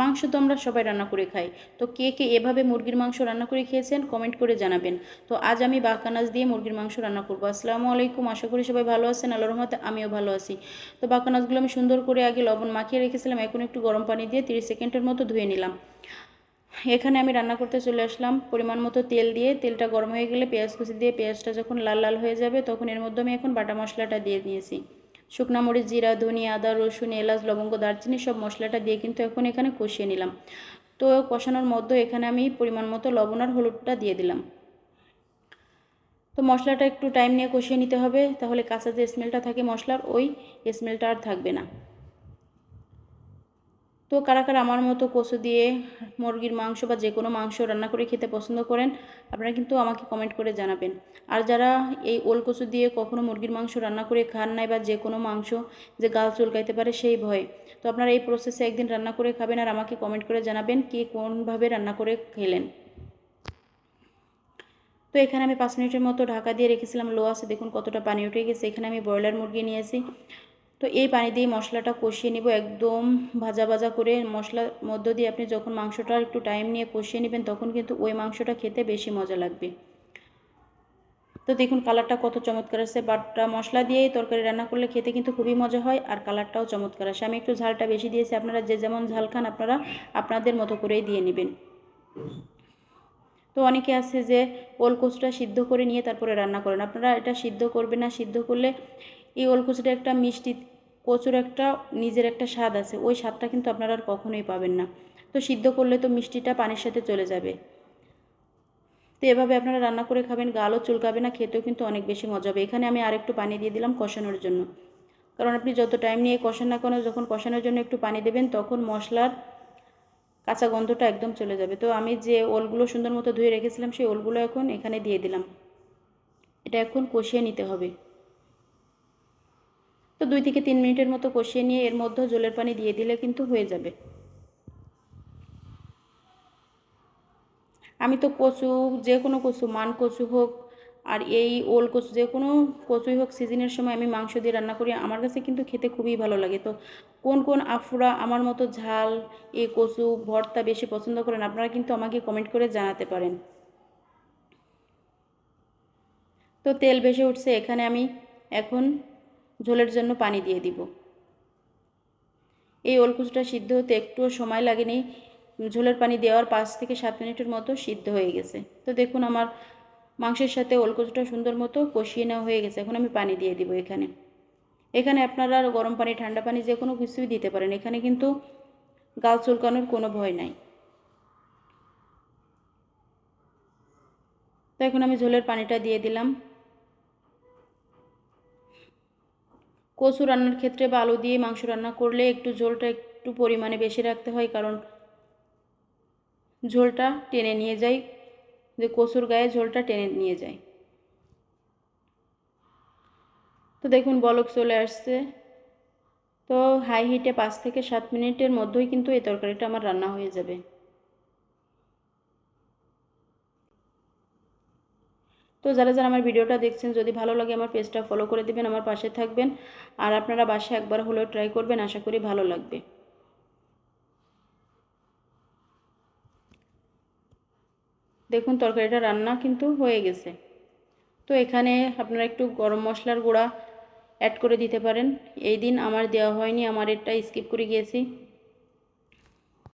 মাংস তো আমরা সবাই রান্না করে খাই। তো কে কে এভাবে মুরগির মাংস রান্না করে খেয়েছেন কমেন্ট করে জানাবেন। তো আজ আমি বাকানাজ দিয়ে মুরগির মাংস রান্না করব। আসসালামু আলাইকুম, আশা করি সবাই ভালো আছেন আল্লাহ রহমতে আমিও ভালো আছি। তো বাকানাজগুলো আমি সুন্দর করে আগে লবণ মাখিয়ে রেখেছিলাম, এখন একটু গরম পানি দিয়ে তিরিশ সেকেন্ডের মতো ধুয়ে নিলাম। এখানে আমি রান্না করতে চলে আসলাম, পরিমাণ মতো তেল দিয়ে। তেলটা গরম হয়ে গেলে পেঁয়াজ কুচি দিয়ে পেঁয়াজটা যখন লাল লাল হয়ে যাবে, তখন এর মধ্যে আমি এখন বাটা মশলাটা দিয়ে নিয়েছি। শুকনা মরিচ, জিরা, ধনিয়া, আদা, রসুন, এলাচ, লবঙ্গ, দারচিনি সব মশলাটা দিয়ে কিন্তু এখন এখানে কষিয়ে নিলাম। তো কষানোর মধ্যে এখানে আমি পরিমাণ মতো লবণ আর হলুদটা দিয়ে দিলাম। তো মশলাটা একটু টাইম নিয়ে কষিয়ে নিতে হবে, তাহলে কাঁচা যে স্মেলটা থাকে মশলার, ওই স্মেলটা আর থাকবে না। তো কারা কারা আমার মতো কচু দিয়ে মুরগির মাংস বা যে কোনো মাংস রান্না করে খেতে পছন্দ করেন, আপনারা কিন্তু আমাকে কমেন্ট করে জানাবেন। আর যারা এই ওল কচু দিয়ে কখনো মুরগির মাংস রান্না করে খান নাই বা যে কোনো মাংস যে গাল চুলকাইতে পারে সেই ভয়ে। তো আপনারা এই প্রসেসে একদিন রান্না করে খাবেন আর আমাকে কমেন্ট করে জানাবেন কে কোনভাবে রান্না করে খেলেন। তো এখানে আমি পাঁচ মিনিটের মতো ঢাকা দিয়ে রেখেছিলাম, লো আছে দেখুন কতটা পানি উঠে গেছে। এখানে আমি ব্রয়লার মুরগি নিয়েছি। তো এই পানি দিয়ে মশলাটা কষিয়ে নিব একদম ভাজা ভাজা করে। মশলার মধ্য দিয়ে আপনি যখন মাংসটা একটু টাইম নিয়ে কষিয়ে নেবেন, তখন কিন্তু ওই মাংসটা খেতে বেশি মজা লাগবে। তো দেখুন কালারটা কত চমৎকার আসছে। বাটটা মশলা দিয়েই তরকারি রান্না করলে খেতে কিন্তু খুবই মজা হয় আর কালারটাও চমৎকার আসে। আমি একটু ঝালটা বেশি দিয়েছি, আপনারা যে যেমন ঝাল খান আপনারা আপনাদের মতো করেই দিয়ে নেবেন। তো অনেকে আছে যে ওলকচুটা সিদ্ধ করে নিয়ে তারপরে রান্না করেন। আপনারা এটা সিদ্ধ করবেন না, সিদ্ধ করলে এই ওলকচুটা একটা মিষ্টি কচুর একটা নিজের একটা স্বাদ আছে, ওই স্বাদটা কিন্তু আপনারা আর কখনোই পাবেন না। তো সিদ্ধ করলে তো মিষ্টিটা পানির সাথে চলে যাবে। তো এভাবে আপনারা রান্না করে খাবেন, গালও চুলকাবে না, খেতেও কিন্তু অনেক বেশি মজা হবে। এখানে আমি আরেকটু পানি দিয়ে দিলাম কষানোর জন্য। কারণ আপনি যত টাইম নিয়ে কষান না কেন, যখন কষানোর জন্য একটু পানি দেবেন, তখন মশলার কাঁচা গন্ধটা একদম চলে যাবে। তো আমি যে ওলগুলো সুন্দর মতো ধুয়ে রেখেছিলাম, সেই ওলগুলো এখন এখানে দিয়ে দিলাম। এটা এখন কষিয়ে নিতে হবে। তো দুই থেকে তিন মিনিটের মতো কষিয়ে নিয়ে এর মধ্যে জলের পানি দিয়ে দিলে কিন্তু হয়ে যাবে। আমি তো কচু, যে কোনো কচু, মান কচু হোক আর এই ওল কচু, যে কোনো কচুই হোক, সিজনের সময় আমি মাংস দিয়ে রান্না করি, আমার কাছে কিন্তু খেতে খুবই ভালো লাগে। তো কোন কোন আফুরা আমার মতো ঝাল এই কচু, ভর্তা বেশি পছন্দ করেন, আপনারা কিন্তু আমাকে কমেন্ট করে জানাতে পারেন। তো তেল ভেসে উঠছে, এখানে আমি এখন ঝোলের জন্য পানি দিয়ে দিব। এই ওলকুচুটা সিদ্ধ হতে একটুও সময় লাগেনি। ঝোলের পানি দেওয়ার পাঁচ থেকে সাত মিনিটের মতো সিদ্ধ হয়ে গেছে। তো দেখুন আমার মাংসের সাথে ওলকুচুটা সুন্দর মতো কষিয়ে নেওয়া হয়ে গেছে। এখন আমি পানি দিয়ে দিব এখানে। এখানে আপনারা গরম পানি, ঠান্ডা পানি যে কোনো কিছুই দিতে পারেন। এখানে কিন্তু গাল চুলকানোর কোনো ভয় নাই। তো এখন আমি ঝোলের পানিটা দিয়ে দিলাম। কচু রান্নার ক্ষেত্রে বা আলু দিয়ে মাংস রান্না করলে একটু ঝোলটা একটু পরিমাণে বেশি রাখতে হয়, কারণ ঝোলটা টেনে নিয়ে যায়। যে কচুর গায়ে ঝোলটা টেনে নিয়ে যায়। তো দেখুন, বলক চলে আসছে। তো হাই হিটে পাঁচ থেকে সাত মিনিটের মধ্যেই কিন্তু এই তরকারিটা আমার রান্না হয়ে যাবে। তো যারা যারা আমার ভিডিওটা দেখছেন, যদি ভালো লাগে আমার পেজটা ফলো করে দেবেন, আমার পাশে থাকবেন। আর আপনারা বাসায় একবার হলেও ট্রাই করবেন, আশা করি ভালো লাগবে। দেখুন, তরকারিটা রান্না কিন্তু হয়ে গেছে। তো এখানে আপনারা একটু গরম মশলার গুঁড়া অ্যাড করে দিতে পারেন। এই দিন আমার দেওয়া হয়নি, আমার এটা স্কিপ করে গিয়েছি।